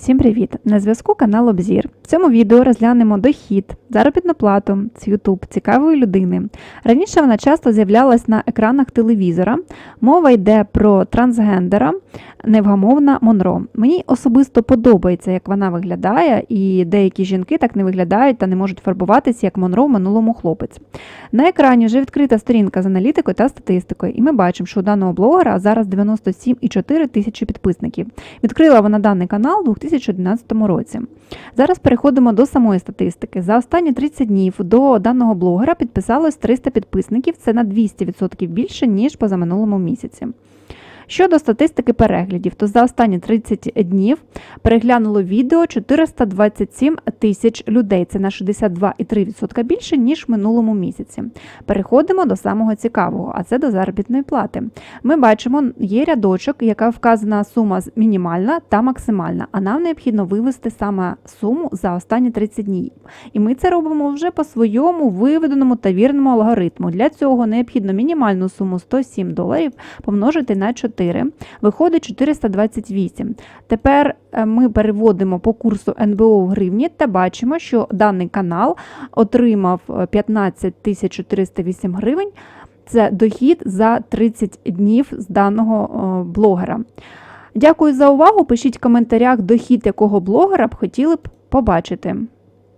Всім привіт! На зв'язку канал Обзір. В цьому відео розглянемо дохід, заробітну плату з YouTube цікавої людини. Раніше вона часто з'являлась на екранах телевізора. Мова йде про трансгендера, невгамовна Монро. Мені особисто подобається, як вона виглядає, і деякі жінки так не виглядають та не можуть фарбуватися, як Монро в минулому хлопець. На екрані вже відкрита сторінка з аналітикою та статистикою, і ми бачимо, що у даного блогера зараз 97,4 тисячі підписників. Відкрила вона даний канал у 2011 році. Зараз переходимо до самої статистики. За останні 30 днів до даного блогера підписалось 300 підписників, це на 200% більше, ніж позаминулому місяці. Щодо статистики переглядів, то за останні 30 днів переглянуло відео 427 тисяч людей. Це на 62,3% більше, ніж в минулому місяці. Переходимо до самого цікавого, а це до заробітної плати. Ми бачимо, є рядочок, яка вказана сума мінімальна та максимальна, а нам необхідно вивести саме суму за останні 30 днів. І ми це робимо вже по своєму виведеному та вірному алгоритму. Для цього необхідно мінімальну суму 107 доларів помножити на 4. Виходить 428. Тепер е, ми переводимо по курсу НБО в гривні та бачимо, що даний канал отримав е, 15 408 гривень. Це дохід за 30 днів з даного е, блогера. Дякую за увагу. Пишіть в коментарях дохід якого блогера б хотіли б побачити.